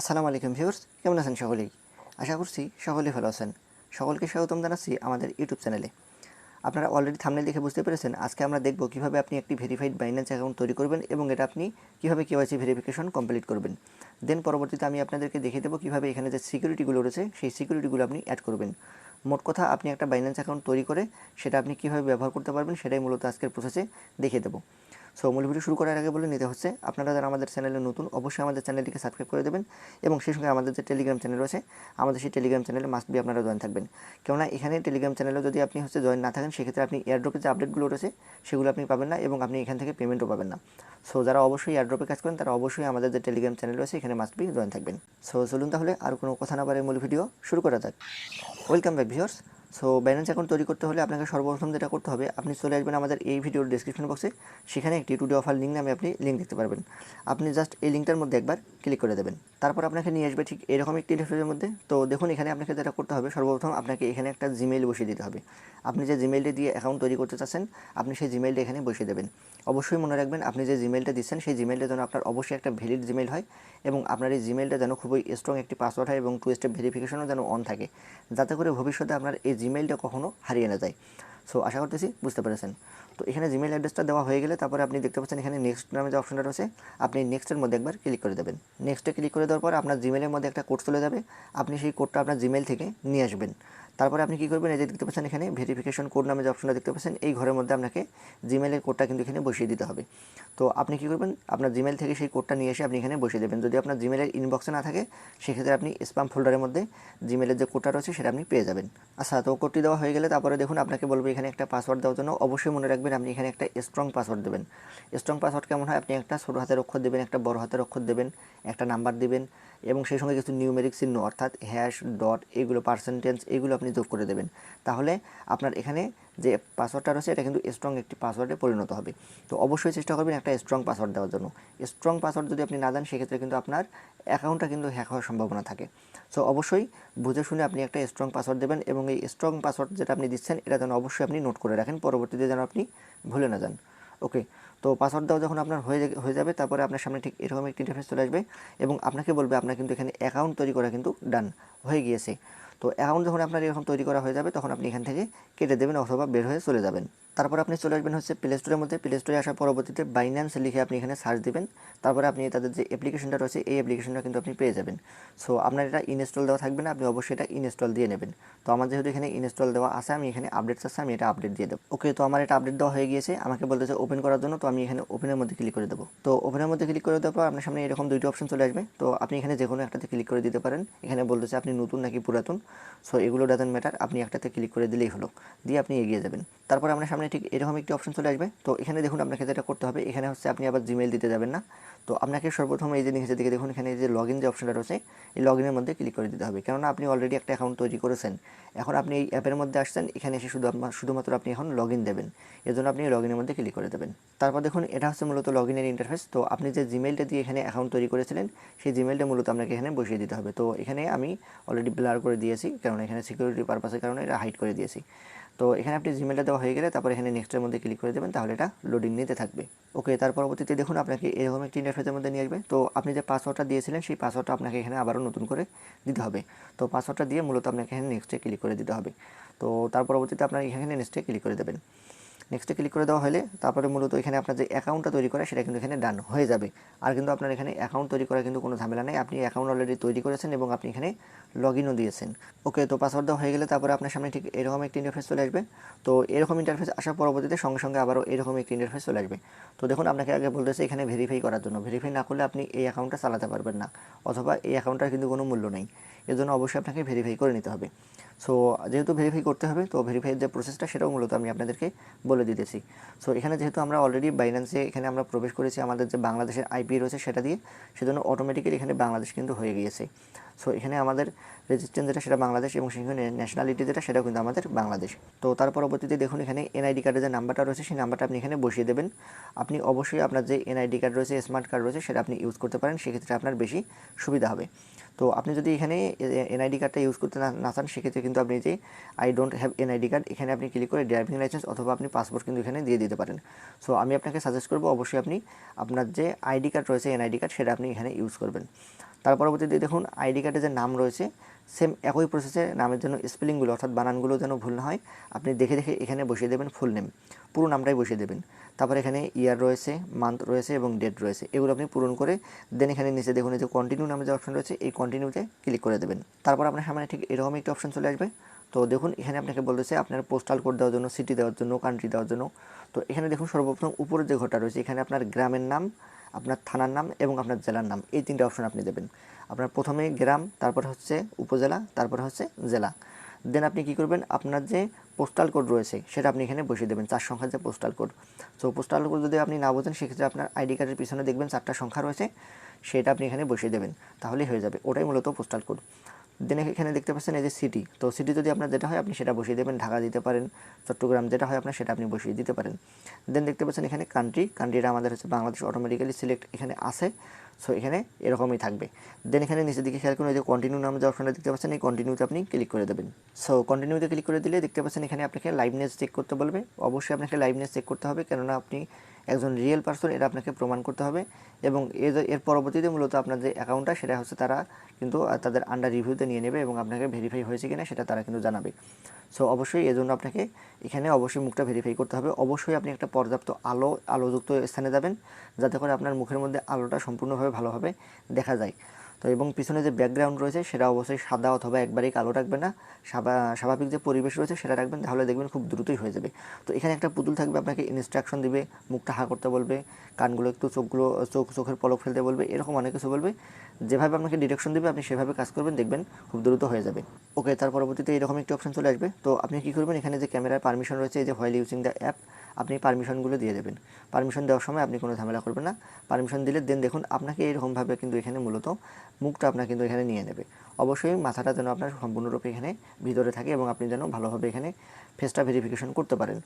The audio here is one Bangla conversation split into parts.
আসসালামু আলাইকুম ভিউয়ার্স, কেমন আছেন সকলেই? আশা করছি সকলেই ভালো আছেন। সকলকে স্বাগতম জানাচ্ছি আমাদের ইউটিউব চ্যানেলে। আপনারা অলরেডি থামনেল দেখে বুঝতে পেরেছেন, আজকে আমরা দেখব কীভাবে আপনি একটি ভেরিফাইড বাইন্যান্স অ্যাকাউন্ট তৈরি করবেন এবং এটা আপনি কীভাবে কেওয়াইসি ভেরিফিকেশন কমপ্লিট করবেন। দেন পরবর্তীতে আমি আপনাদেরকে দেখিয়ে দেবো কীভাবে এখানে যে সিকিউরিটিগুলো রয়েছে, সেই সিকিউরিটিগুলো আপনি অ্যাড করবেন। মোট কথা, আপনি একটা বাইন্যান্স অ্যাকাউন্ট তৈরি করে সেটা আপনি কীভাবে ব্যবহার করতে পারবেন সেটাই মূলত আজকের প্রসেসে দেখিয়ে দেবো। সো মূল ভিডিও শুরু করার আগে বলে নিতে হচ্ছে, আপনারা যারা আমাদের চ্যানেলে নতুন, অবশ্যই আমাদের চ্যানেলটিকে সাবস্ক্রাইব করে দেবেন এবং সেই সঙ্গে আমাদের যে টেলিগ্রাম চ্যানেল রয়েছে, আমাদের সেই টেলিগ্রাম চ্যানেলে মাস্ট বি আপনারা জয়েন থাকবেন। কেননা, এখানে টেলিগ্রাম চ্যানেলে যদি আপনি হচ্ছে জয়েন না থাকেন, সেক্ষেত্রে আপনি এয়ারড্রপের যে আপডেটগুলো রয়েছে, সেগুলো আপনি পাবেন না এবং আপনি এখান থেকে পেমেন্টও পাবেন না। সো যারা অবশ্যই এয়ারড্রপে কাজ করেন, তারা অবশ্যই আমাদের যে টেলিগ্রাম চ্যানেল রয়েছে, এখানে মাস্ট বি জয়েন থাকবেন। সো চলুন তাহলে আর কোনো কথা না পারে মূল ভিডিও শুরু করা যাক। Welcome back viewers so balance account তৈরি করতে হলে আপনাকে সর্বপ্রথম যেটা করতে হবে, আপনি চলে আসবেন আমাদের এই ভিডিওর ডিসক্রিপশন বক্সে সেখানে একটি টু টুডে অফার লিঙ্ক নামে আপনি লিঙ্ক দেখতে পারবেন। আপনি জাস্ট এই লিঙ্কটার মধ্যে একবার ক্লিক করে দেবেন। তারপর আপনাকে নিয়ে আসবে ঠিক এরকম একটি ইন্টারফেসের মধ্যে। তো দেখুন, এখানে আপনাকে যেটা করতে হবে, সর্বপ্রথম আপনাকে এখানে একটা জিমেইল বসিয়ে দিতে হবে। আপনি যে জিমেইলটা দিয়ে অ্যাকাউন্ট তৈরি করতে চাচ্ছেন, আপনি সেই জিমেইলটা এখানে বসিয়ে দেবেন। অবশ্যই মনে রাখবেন, আপনি যে জিমেইলটা দিচ্ছেন, সেই জিমেইলটা যেন আপনার অবশ্যই একটা ভ্যালিড জিমেইল হয় এবং আপনার এই জিমেইলটা যেন খুবই স্ট্রং একটি পাসওয়ার্ড হয় এবং টু স্টেপ ভেরিফিকেশনও যেন অন থাকে। যাতে করে ভবিষ্যতে আপনার এই জিমেইলটা কখনো হারিয়ে না যায়। সো আশা করতেছি বুঝতে পেরেছেন। তো এখানে জিমেইল অ্যাড্রেসটা দেওয়া হয়ে গেলে তারপরে আপনি দেখতে পাচ্ছেন এখানে নেক্সট নামে যে অপশনটা রয়েছে, আপনি নেক্সটের মধ্যে একবার ক্লিক করে দেবেন। নেক্সটে ক্লিক করে দেওয়ার পর আপনার জিমেলের মধ্যে একটা কোড চলে যাবে। আপনি সেই কোডটা আপনার জিমেল থেকে নিয়ে আসবেন। তারপরে আপনি কী করবেন? এই যে দেখতে পাচ্ছেন এখানে ভেরিফিকেশন কোড নামে যে অপশনটা দেখতে পাচ্ছেন, এই ঘরের মধ্যে আপনাকে জিমেলের কোডটা কিন্তু এখানে বসিয়ে দিতে হবে। তো আপনি কী করবেন? আপনার জিমেল থেকে সেই কোডটা নিয়ে এসে আপনি এখানে বসিয়ে দেবেন। যদি আপনার জিমেলের ইনবক্সে না থাকে, সেক্ষেত্রে আপনি স্প্যাম ফোল্ডারের মধ্যে জিমেলের যে কোডটা রয়েছে, সেটা আপনি পেয়ে যাবেন। আচ্ছা তো কোডটি দেওয়া হয়ে গেলে তারপরে দেখুন, আপনাকে বলব এখানে একটা পাসওয়ার্ড দেওয়ার জন্য। অবশ্যই মনে রাখবেন, আপনি এখানে একটা স্ট্রং পাসওয়ার্ড দেবেন। স্ট্রং পাসওয়ার্ড কেমন হয়? আপনি একটা ছোটো হাতের অক্ষর দেবেন, একটা বড় হাতের অক্ষর দেবেন, একটা নাম্বার দেবেন। এবং সেই সঙ্গে কিছু নিউমেরিক চিহ্ন, অর্থাৎ হ্যাশ ডট এগুলো পার্সেন্টেজ এগুলো আপনি যোগ করে দেবেন। তাহলে আপনার এখানে যে পাসওয়ার্ডটা রয়েছে, এটা কিন্তু স্ট্রং একটি পাসওয়ার্ডে পরিণত হবে। তো অবশ্যই চেষ্টা করবেন একটা স্ট্রং পাসওয়ার্ড দেওয়ার জন্য। স্ট্রং পাসওয়ার্ড যদি আপনি না দেন, সেক্ষেত্রে কিন্তু আপনার অ্যাকাউন্টটা কিন্তু হ্যাক হওয়ার সম্ভাবনা থাকে। সো অবশ্যই বুঝে শুনে আপনি একটা স্ট্রং পাসওয়ার্ড দেবেন এবং এই স্ট্রং পাসওয়ার্ড যেটা আপনি দিচ্ছেন, এটা যেন অবশ্যই আপনি নোট করে রাখেন। পরবর্তীতে যেন আপনি ভুলে না যান। ওকে তো পাসওয়ার্ড দেওয়া যখন আপনার হয়ে হয়ে যাবে, তারপরে আপনার সামনে ঠিক এরকম একটি ইন্টারফেস চলে আসবে এবং আপনাকে বলবে আপনার কিন্তু এখানে অ্যাকাউন্ট তৈরি করা কিন্তু ডান হয়ে গিয়েছে। তো অ্যাকাউন্ট যখন আপনার এরকম তৈরি করা হয়ে যাবে, তখন আপনি এখান থেকে কেটে দেবেন অথবা বের হয়ে চলে যাবেন। তারপর আপনি চলে আসবেন হচ্ছে প্লে স্টোরের মধ্যে। প্লে স্টোরে আসার পরবর্তীতে বাইন্যান্স লিখে আপনি এখানে সার্চ দেবেন। তারপরে আপনি তাদের যে অ্যাপ্লিকেশনটা রয়েছে, এই অ্যাপ্লিকেশনটা কিন্তু আপনি পেয়ে যাবেন। সো আপনার এটা ইনস্টল দেওয়া থাকবে না, আপনি অবশ্যই এটা ইনস্টল দিয়ে নেবেন। তো আমার যেহেতু এখানে ইনস্টল দেওয়া আছে, আমি এখানে আপডেট আছে, আমি এটা আপডেট দিয়ে দেবো। ওকে তো আমার এটা আপডেট দেওয়া হয়ে গিয়েছে। আমাকে বলতেছে ওপেন করার জন্য, তো আমি এখানে ওপেনের মধ্যে ক্লিক করে দেবো। তো ওপেনের মধ্যে ক্লিক করে দেওয়ার পর আপনার সামনে এরকম দুইটি অপশন চলে আসবে। তো আপনি এখানে যে কোনো একটাতে ক্লিক করে দিতে পারেন। এখানে বলতেছে আপনি নতুন নাকি পুরাতন। সো এগুলো ডাজেন্ট ম্যাটার আপনি একটাতে ক্লিক করে দিলেই হলো। দিয়ে আপনি এগিয়ে যাবেন। তারপর আপনার সামনে ঠিক এরকম একটি অপশন চলে আসবে। তো এখানে দেখুন আপনাকে যেটা করতে হবে, এখানে হচ্ছে আপনি আবার জিমেল দিতে যাবেন না। তো আপনাকে সর্বপ্রথম এই যে নিচের দিকে দেখুন, এখানে যে লগ যে অপশনটা রয়েছে, এই লগ ইনের মধ্যে ক্লিক করে দিতে হবে। কেননা আপনি অলরেডি একটা অ্যাকাউন্ট তৈরি করেছেন। এখন আপনি এই অ্যাপের মধ্যে আসছেন, এখানে এসে শুধু শুধুমাত্র আপনি এখন লগ ইন দেবেন। জন্য আপনি লগ ইনের মধ্যে ক্লিক করে দেবেন। তারপর দেখুন, এটা হচ্ছে মূলত লগ ইনের ইন্টারফেস তো আপনি যে জিমেলটা দিয়ে এখানে অ্যাকাউন্ট তৈরি করেছিলেন, সেই জিমেলটা মূলত আপনাকে এখানে বসিয়ে দিতে হবে। তো এখানে আমি অলরেডি ব্লার করে দিয়েছি, কারণ এখানে সিকিউরিটি পারপাসের কারণে এটা হাইড করে দিয়েছি। তো এখানে আপনি জিমেলটা দেওয়া হয়ে গেলে তারপর এখানে নেক্সটের মধ্যে ক্লিক করে দেবেন, তাহলে এটা লোডিং নিতে থাকবে। ওকে তার পরবর্তীতে দেখুন আপনাকে এরকম একটি ইন্টারফেসের মধ্যে নিয়ে আসবে। তো আপনি যে পাসওয়ার্ডটা দিয়েছিলেন, সেই পাসওয়ার্ডটা আপনাকে এখানে আবারও নতুন করে দিতে হবে। তো পাসওয়ার্ডটা দিয়ে মূলত আপনাকে এখানে নেক্সটে ক্লিক করে দিতে হবে। তো তার পরবর্তীতে আপনার এখানে নেক্সটে ক্লিক করে দেবেন। নেক্সটে ক্লিক করে দেওয়া হলে তারপরে মূলত এখানে আপনার যে অ্যাকাউন্টটা তৈরি করা সেটা কিন্তু এখানে ডান হয়ে যাবে। আর কিন্তু আপনার এখানে অ্যাকাউন্ট তৈরি করা কিন্তু কোনো ঝামেলা নেই। আপনি অ্যাকাউন্ট অলরেডি তৈরি করেছেন এবং আপনি এখানে লগ ইনও দিয়েছেন। ওকে তো পাসওয়ার্ড দেওয়া হয়ে গেলে তারপরে আপনার সামনে ঠিক এরকম একটি ইন্টারফেস চলে আসবে। তো এরকম ইন্টারফেস আসার পরবর্তীতে সঙ্গে সঙ্গে আবারও এরকম একটি ইন্টারফেস চলে আসবে। তো দেখুন, আপনাকে আগে বলতেছে এখানে ভেরিফাই করার জন্য। ভেরিফাই না করলে আপনি এই অ্যাকাউন্টটা চালাতে পারবেন না। অথবা এই অ্যাকাউন্টটার কিন্তু কোনো মূল্য নেই। এর জন্য অবশ্যই আপনাকে ভেরিফাই করে নিতে হবে। সো যেহেতু ভেরিফাই করতে হবে, তো ভেরিফাইয়ের যে প্রসেসটা সেটাও মূলত আমি আপনাদেরকে বলে দিতেছি। সো এখানে যেহেতু আমরা অলরেডি বাইন্যান্সে এখানে আমরা প্রবেশ করেছি, আমাদের যে বাংলাদেশের আইপি রয়েছে সেটা দিয়ে, সেজন্য অটোমেটিক্যালি এখানে বাংলাদেশ কিন্তু হয়ে গিয়েছে। সো এখানে আমাদের রেজিস্ট্রেশন যেটা সেটা বাংলাদেশ এবং সেখানে ন্যাশনালিটি যেটা সেটাও কিন্তু আমাদের বাংলাদেশ। তো তার পরবর্তীতে দেখুন এখানে এনআইডি কার্ডের যে নাম্বারটা রয়েছে, সেই নাম্বারটা আপনি এখানে বসিয়ে দেবেন। আপনি অবশ্যই আপনার যে এনআইডি কার্ড রয়েছে স্মার্ট কার্ড রয়েছে, সেটা আপনি ইউজ করতে পারেন, সেক্ষেত্রে আপনার বেশি সুবিধা হবে। তো আপনি যদি এখানে এনআইডি কার্ডটা ইউজ করতে না চান, সেক্ষেত্রে কিন্তু আপনি যে I don't have NID card এখানে আপনি ক্লিক করে ড্রাইভিং লাইসেন্স অথবা আপনি পাসপোর্ট কিন্তু এখানে দিয়ে দিতে পারেন। সো আমি আপনাকে সাজেস্ট করব, অবশ্যই আপনি আপনার যে আইডি কার্ড রয়েছে এনআইডি কার্ড সেটা আপনি এখানে ইউজ করবেন। তার পরবর্তীতে দেখুন আইডি কার্ডে যে নাম রয়েছে সেম একই প্রসেসে নামের জন্য স্পেলিংগুলো অর্থাৎ বানানগুলো যেন ভুল না হয়, আপনি দেখে দেখে এখানে বসিয়ে দেবেন ফুল নেম পুরো নামটাই বসিয়ে দেবেন। তারপর এখানে ইয়ার রয়েছে মান্থ রয়েছে এবং ডেট রয়েছে, এগুলো আপনি পূরণ করে দেন এখানে নিচে দেখুন যে কন্টিনিউ নামে যে অপশন রয়েছে, এই কন্টিনিউতে ক্লিক করে দেবেন। তারপর আপনার সামনে ঠিক এরকম একটি অপশন চলে আসবে। তো দেখুন এখানে আপনাকে বলতেছে আপনার পোস্টাল কোড দেওয়ার জন্য সিটি দেওয়ার জন্য কান্ট্রি দেওয়ার জন্য। তো এখানে দেখুন সর্বপ্রথম উপরের যে ঘরটা রয়েছে, এখানে আপনার গ্রামের নাম আপনার থানার নাম এবং আপনার জেলার নাম, এই তিনটে অপশন আপনি দেবেন। আপনার প্রথমে গ্রাম, তারপর হচ্ছে উপজেলা, তারপর হচ্ছে জেলা। দেন আপনি কি করবেন? আপনার যে পোস্টাল কোড রয়েছে, সেটা আপনি এখানে বসিয়ে দেবেন, চার সংখ্যার যে postal code so postal code যদি আপনি না বোঝেন, সেক্ষেত্রে আপনার আইডি কার্ডের পিছনে দেখবেন চারটা সংখ্যা রয়েছে, সেটা আপনি এখানে বসিয়ে দেবেন। তাহলেই হয়ে যাবে। ওটাই মূলত পোস্টাল কোড দেন এখানে দেখতে পাচ্ছেন এই যে সিটি তো সিটি যদি আপনার যেটা হয়, আপনি সেটা বসিয়ে দেবেন, ঢাকা দিতে পারেন। চট্টগ্রাম যেটা হয়, আপনার সেটা আপনি বসিয়ে দিতে পারেন। দেন দেখতে পাচ্ছেন এখানে কান্ট্রি কান্ট্রিটা আমাদের হচ্ছে বাংলাদেশ অটোমেটিক্যালি সিলেক্ট এখানে আছে। সো এখানে এরকমই থাকবে। দেন এখানে নিচের দিকে খেয়াল করুন যে কন্টিনিউ নামে যে অপশনটা দেখতে পাচ্ছেন, এই কন্টিনিউতে আপনি ক্লিক করে দেবেন। সো কন্টিনিউতে ক্লিক করে দিলে দেখতে পাচ্ছেন এখানে আপনাকে লাইভনেস চেক করতে বলবে। অবশ্যই আপনাকে লাইভনেস চেক করতে হবে, কেননা আপনি একজন রিয়েল পার্সন এটা আপনাকে প্রমাণ করতে হবে। এবং এর এর পরবর্তীতে মূলত আপনার যে অ্যাকাউন্টটা সেটা হচ্ছে তারা কিন্তু তাদের আন্ডার রিভিউতে নিয়ে নেবে এবং আপনাকে ভেরিফাই হয়েছে কিনা, সেটা তারা কিন্তু জানাবে। সো অবশ্যই এজন্য আপনাকে এখানে অবশ্যই মুখটা ভেরিফাই করতে হবে। অবশ্যই আপনি একটা পর্যাপ্ত আলো, আলোযুক্ত স্থানে যাবেন, যাতে করে আপনার মুখের মধ্যে আলোটা সম্পূর্ণভাবে ভালোভাবে দেখা যায়। তো এবং পিছনে যে ব্যাকগ্রাউন্ড রয়েছে সেটা অবশ্যই সাদা অথবা একবারেই কালো রাখবেন না। স্বাভাবিক যে পরিবেশ রয়েছে সেটা রাখবেন, তাহলে দেখবেন খুব দ্রুতই হয়ে যাবে। তো এখানে একটা পুতুল থাকবে, আপনাকে ইনস্ট্রাকশন দিবে, মুখটা হা করতে বলবে, কানগুলো একটু চোখগুলো, চোখ, চোখের পলক ফেলতে বলবে, এরকম অনেক কিছু বলবে। যেভাবে আপনাকে ডিরেকশন দিবে, আপনি সেভাবে কাজ করবেন, দেখবেন খুব দ্রুত হয়ে যাবে। ওকে তার পরবর্তীতে এরকম একটি অপশন চলে আসবে। তো আপনি কী করবেন, এখানে যে ক্যামেরার পারমিশন রয়েছে, এই যে হোয়াইল ইউজিং দ্য অ্যাপ আপনি পারমিশনগুলো দিয়ে দেবেন। পারমিশন দেওয়ার সময় আপনি কোনো ঝামেলা করবেন না। পারমিশন দিলে দেন দেখুন, আপনাকে এরকমভাবে কিন্তু এখানে মূলত মুখটা আপনার কিন্তু এখানে নিয়ে নেবে। অবশ্যই মাথাটা যেন আপনার সম্পূর্ণরূপে এখানে ভিতরে থাকে এবং আপনি যেন ভালোভাবে এখানে ফেসটা ভেরিফিকেশন করতে পারেন।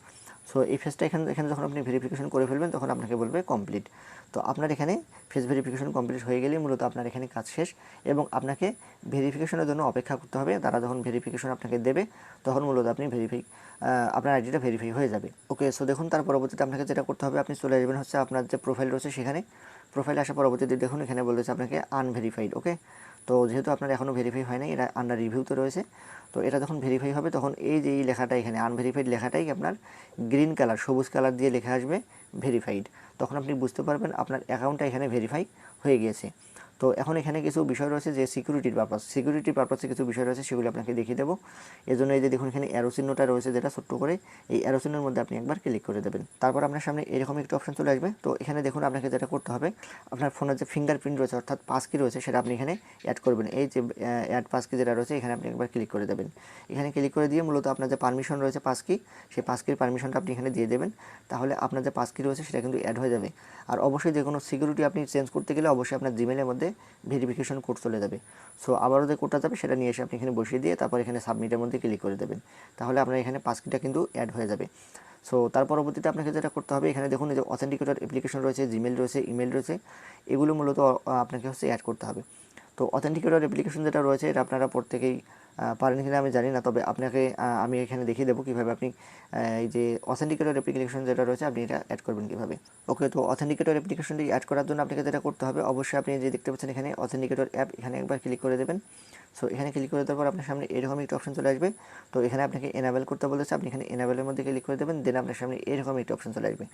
সো এই ফেসটা এখানে এখানে যখন আপনি ভেরিফিকেশন করে ফেলবেন, তখন আপনাকে বলবে কমপ্লিট তো আপনার এখানে ফেস ভেরিফিকেশন কমপ্লিট হয়ে গেলেই মূলত আপনার এখানে কাজ শেষ এবং আপনাকে ভেরিফিকেশনের জন্য অপেক্ষা করতে হবে। তারা যখন ভেরিফিকেশন আপনাকে দেবে, তখন মূলত আপনি ভেরিফাই আপনার আইডিটা ভেরিফাই হয়ে যাবে। ওকে সো দেখুন, তার পরবর্তীতে আপনাকে যেটা করতে হবে, আপনি চলে আসবেন হচ্ছে আপনার যে প্রোফাইল রয়েছে সেখানে। প্রোফাইল আসার পরবর্তীতে দেখুন, এখানে বলেছে আপনাকে আনভেরিফাইড ওকে তো যেহেতু আপনার এখনও ভেরিফাই হয় হয়নি এটা আন্ডার রিভিউতে রয়েছে, তো এটা যখন ভেরিফাই হবে, তখন এই যে এই লেখাটা এখানে আনভেরিফাইড লেখাটাই আপনার গ্রিন কালার সবুজ কালার দিয়ে লেখা আসবে ভেরিফাইড তখন আপনি বুঝতে পারবেন আপনার অ্যাকাউন্টটা এখানে ভেরিফাই হয়ে গিয়েছে। তো এখন এখানে কিছু বিষয় রয়েছে যে সিকিউরিটির পারপাস সিকিউরিটির পারপাসে কিছু বিষয় রয়েছে, সেগুলো আপনাকে দেখিয়ে দেবো। এই জন্য এই যে দেখুন এখানে অ্যারো চিহ্নটা রয়েছে যেটা ছোট্ট করে, এই অ্যারো চিহ্নের মধ্যে আপনি একবার ক্লিক করে দেবেন। তারপর আপনার সামনে এরকম একটা অপশন চলে আসবে। তো এখানে দেখুন আপনাকে যেটা করতে হবে, আপনার ফোনের যে ফিঙ্গারপ্রিন্ট রয়েছে, অর্থাৎ পাস কি রয়েছে, সেটা আপনি এখানে অ্যাড করবেন। এই যে অ্যাড পাস কি যেটা রয়েছে, এখানে আপনি একবার ক্লিক করে দেবেন। এখানে ক্লিক করে দিয়ে মূলত আপনার যে পারমিশন রয়েছে পাস কি সেই পাস কির পারমিশনটা আপনি এখানে দিয়ে দেবেন। তাহলে আপনার যে পাস কি রয়েছে, সেটা কিন্তু অ্যাড হয়ে যাবে। আর অবশ্যই যে কোনো সিকিউরিটি আপনি চেঞ্জ করতে গেলে অবশ্যই আপনার জিমেলের মধ্যে ভেরিফিকেশন কোড চলে যাবে। সো আবারও যে কোডটা যাবে, সেটা নিয়ে এসে আপনি এখানে বসিয়ে দিয়ে তারপর এখানে সাবমিটের মধ্যে ক্লিক করে দেবেন। তাহলে আপনার এখানে পাসকিটা কিন্তু অ্যাড হয়ে যাবে। সো তার পরবর্তীতে আপনাকে যেটা করতে হবে, এখানে দেখুন যে অথেন্টিকেটর অ্যাপ্লিকেশন রয়েছে জিমেল রয়েছে ইমেল রয়েছে, এগুলো মূলত আপনাকে হচ্ছে অ্যাড করতে হবে। তো অথেন্টিকেটর অ্যাপ্লিকেশন যেটা রয়েছে, এটা আপনারা প্রত্যেকেই পারেন কিনা আমি জানি না, তবে আপনাকে আমি এখানে দেখিয়ে দেবো কীভাবে আপনি এই যে অথেন্টিকেটর অ্যাপ্লিকেশন যেটা রয়েছে, আপনি এটা অ্যাড করবেন কীভাবে। ওকে তো অথেন্টিকেটর অ্যাপ্লিকেশনটি অ্যাড করার জন্য আপনাকে যেটা করতে হবে, অবশ্যই আপনি যে দেখতে পাচ্ছেন এখানে অথেন্টিকেটর অ্যাপ এখানে একবার ক্লিক করে দেবেন। সো এখানে ক্লিক করে দেওয়ার পর আপনার সামনে এরকম একটা অপশন চলে আসবে। তো এখানে আপনাকে এনাবেল করতে বলেছে, আপনি এখানে এনাবেলের মধ্যে ক্লিক করে দেবেন দেন আপনার সামনে এরকম একটা অপশন চলে আসবে।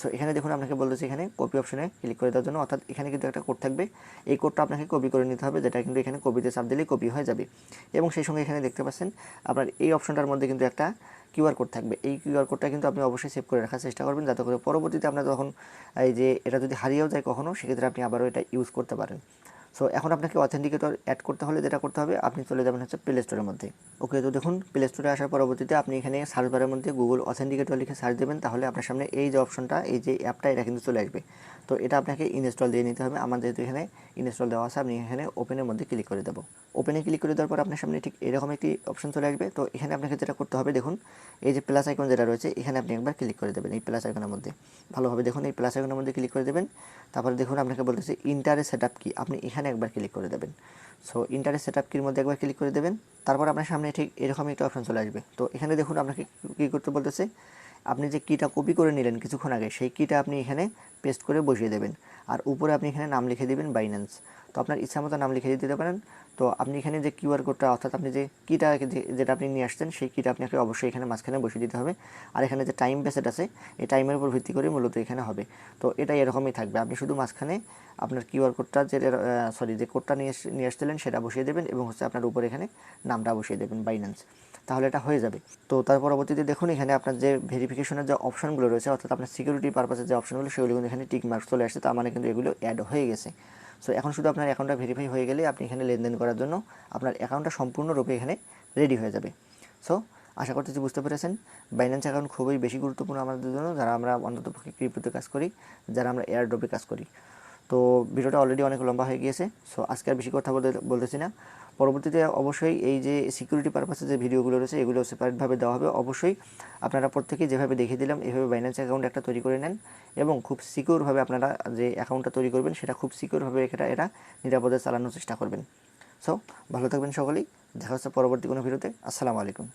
সো এখানে দেখুন আপনাকে বলতেছে এখানে কপি অপশনে ক্লিক করে দেওয়ার জন্য, অর্থাৎ এখানে কিন্তু একটা কোড থাকবে। এই কোডটা আপনাকে কপি করে নিতে হবে, যেটা কিন্তু এখানে কপিতে চাপ দিলেই কপি হয়ে যাবে। এবং সেই সঙ্গে এখানে দেখতে পাচ্ছেন, আপনার এই অপশনটার মধ্যে কিন্তু একটা কিউআর কোড থাকবে। এই কিউআর কোডটা কিন্তু আপনি অবশ্যই সেভ করে রাখার চেষ্টা করবেন, যাতে করে পরবর্তীতে আপনার যখন, এই যে এটা যদি হারিয়েও যায় কখনও সেক্ষেত্রে আপনি আবারও এটা ইউজ করতে পারেন। সো এখন আপনাকে অথেন্টিকেটর অ্যাড করতে হলে যেটা করতে হবে, আপনি চলে যাবেন হচ্ছে প্লে স্টোরের মধ্যে। ওকে তো দেখুন প্লে স্টোরে আসার পরবর্তীতে আপনি এখানে সার্চ বারের মধ্যে গুগল অথেন্টিকেটর লিখে সার্চ দেবেন, তাহলে আপনার সামনে এই যে অপশনটা এই যে অ্যাপটা এটা কিন্তু চলে আসবে। তো এটা আপনাকে ইনস্টল দিয়ে নিতে হবে। আমার যেহেতু এখানে ইনস্টল দেওয়া আছে আপনি এখানে ওপেনের মধ্যে ক্লিক করে দেবো। ওপেনে ক্লিক করে দেওয়ার পর আপনার সামনে ঠিক এরকম একটি অপশন চলে আসবে। তো এখানে আপনাকে যেটা করতে হবে, দেখুন, এই যে প্লাস আইকন যেটা রয়েছে, এখানে আপনি একবার ক্লিক করে দেবেন এই প্লাস আইকনের মধ্যে। ভালোভাবে দেখুন, এই প্লাস আইকনের মধ্যে ক্লিক করে দেবেন। তারপরে দেখুন, আপনাকে বলতেছে ইন্টারেস্ট সেট আপ কি? আপনি এখানে একবার ক্লিক করে দেবেন। সো ইন্টারেস্ট সেট আপ কির মধ্যে একবার ক্লিক করে দেবেন। তারপর আপনার সামনে ঠিক এরকমই একটা অপশন চলে আসবে। তো, এখানে দেখুন আপনাকে কী করতে বলতেছে। আপনি যে কিটা কপি করে নিলেন কিছুক্ষণ আগে, সেই কিটা আপনি এখানে পেস্ট করে বসিয়ে দেবেন। আর উপরে আপনি এখানে নাম লিখে দেবেন বাইন্যান্স তো, আপনার ইচ্ছা মতো নাম লিখে দিতে পারেন। তো আপনি এখানে যে কিউআর কোডটা, অর্থাৎ আপনি যে কিটা যেটা আপনি নিয়ে আসছেন, সেই কিটা আপনাকে অবশ্যই এখানে মাঝখানে বসিয়ে দিতে হবে। আর এখানে যে টাইম বেসেট আছে, এই টাইমের উপর ভিত্তি করে মূলত এখানে হবে। তো এটা এরকমই থাকবে। আপনি শুধু মাঝখানে আপনার কিউআর কোডটা যে সরি যে কোডটা নিয়ে নিয়ে আসছিলেন, সেটা বসিয়ে দেবেন এবং হচ্ছে আপনার উপর এখানে নামটা বসিয়ে দেবেন বাইন্যান্স তাহলে এটা হয়ে যাবে। তো তার পরবর্তীতে দেখুন, এখানে আপনার যে ভেরিফিকেশনের যে অপশনগুলো রয়েছে, অর্থাৎ আপনার সিকিউরিটি পারপাসের যে অপশনগুলো সেগুলো কিন্তু এখানে টিক মার্কস চলে আসছে। তার মানে কিন্তু এগুলো অ্যাড হয়ে গেছে। সো এখন শুধু আপনার অ্যাকাউন্টটা ভেরিফাই হয়ে গেলে আপনি এখানে লেনদেন করার জন্য আপনার অ্যাকাউন্টটা সম্পূর্ণরূপে এখানে রেডি হয়ে যাবে। সো আশা করতেছি বুঝতে পেরেছেন। বাইন্যান্স অ্যাকাউন্ট খুবই বেশি গুরুত্বপূর্ণ আমাদের জন্য, যারা আমরা অন্তত পক্ষে ক্রিপ্টোতে কাজ করি, যারা আমরা এয়ার ড্রপে কাজ করি। তো ভিডিওটা অলরেডি অনেক লম্বা হয়ে গিয়েছে সো আজকে আর বেশি কথা বলতে, বলতেছি না। পরবর্তীতে অবশ্যই এই যে সিকিউরিটি পারপাসে যে ভিডিওগুলো রয়েছে, এগুলো সেপারেটভাবে দেওয়া হবে। অবশ্যই আপনারা প্রত্যেকেই যেভাবে দেখিয়ে দিলাম, এভাবে বাইন্যান্স অ্যাকাউন্ট একটা তৈরি করে নেন এবং খুব সিকিউরভাবে আপনারা যে অ্যাকাউন্টটা তৈরি করবেন, সেটা খুব সিকিউরভাবে এটা এটা নিরাপদে চালানোর চেষ্টা করবেন। সো ভালো থাকবেন সকলেই। দেখা হচ্ছে পরবর্তী কোনো ভিডিওতে। আসসালামু আলাইকুম।